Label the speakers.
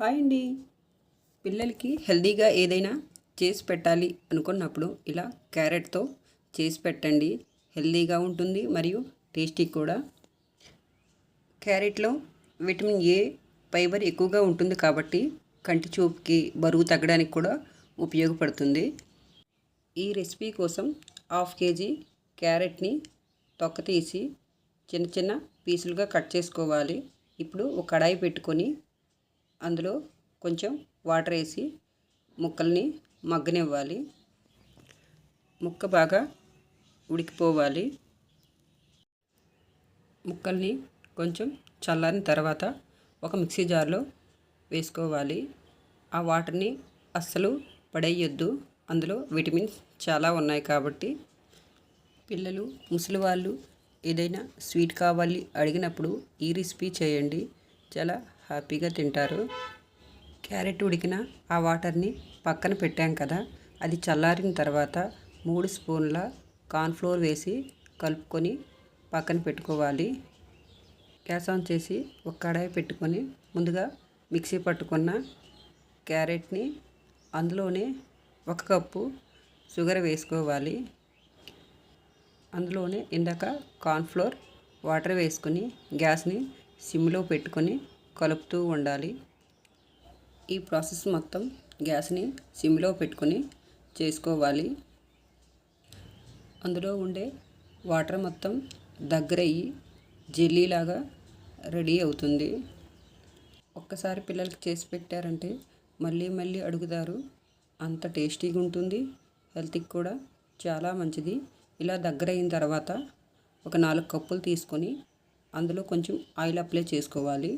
Speaker 1: Hi అండి. పిల్లలకి హెల్తీగా ఏదైనా చేసి పెట్టాలి అనుకున్నప్పుడు ఇలా క్యారెట్తో చేసి పెట్టండి. హెల్తీగా ఉంటుంది మరియు టేస్టీ కూడా. క్యారెట్లో విటమిన్ ఏ ఫైబర్ ఎక్కువగా ఉంటుంది కాబట్టి కంటి చూపుకి బరువు తగ్గడానికి కూడా ఉపయోగపడుతుంది. ఈ రెసిపీ కోసం హాఫ్ కేజీ క్యారెట్ని తొక్క తీసి చిన్న చిన్న పీసులుగా కట్ చేసుకోవాలి. ఇప్పుడు ఒక కడాయి పెట్టుకొని అందులో కొంచెం వాటర్ వేసి ముక్కల్ని మగ్గనివ్వాలి. ముక్క బాగా ఉడికిపోవాలి. ముక్కల్ని కొంచెం చల్లారిన తర్వాత ఒక మిక్సీ జార్లో వేసుకోవాలి. ఆ వాటర్ని అస్సలు పడేయొద్దు. అందులో విటమిన్స్ చాలా ఉన్నాయి కాబట్టి పిల్లలు ముసలి వాళ్ళు ఏదైనా స్వీట్ కావాలి అడిగినప్పుడు ఈ రెసిపీ చేయండి. చాలా హ్యాపీగా తింటారు. క్యారెట్ ఉడికిన ఆ వాటర్ని పక్కన పెట్టాం కదా అది చల్లారిన తర్వాత మూడు స్పూన్ల కార్న్ఫ్లోర్ వేసి కలుపుకొని పక్కన పెట్టుకోవాలి. గ్యాస్ ఆన్ చేసి ఒక కడాయి పెట్టుకొని ముందుగా మిక్సీ పట్టుకున్న క్యారెట్ని అందులోనే ఒక కప్పు షుగర్ వేసుకోవాలి. అందులోనే ఇందాక కార్న్ఫ్లోర్ వాటర్ వేసుకొని గ్యాస్ని సిమ్లో పెట్టుకొని కలుపుతూ ఉండాలి. ఈ ప్రాసెస్ మొత్తం గ్యాస్ని సిమ్లో పెట్టుకొని చేసుకోవాలి. అందులో ఉండే వాటర్ మొత్తం దగ్గరయ్యి జెల్లీలాగా రెడీ అవుతుంది. ఒక్కసారి పిల్లలకి చేసి పెట్టారంటే మళ్ళీ మళ్ళీ అడుగుతారు. అంత టేస్టీగా ఉంటుంది. హెల్త్కి కూడా చాలా మంచిది. ఇలా దగ్గర అయిన తర్వాత ఒక నాలుగు కప్పులు తీసుకొని అందులో కొంచెం ఆయిల్ అప్లై చేసుకోవాలి.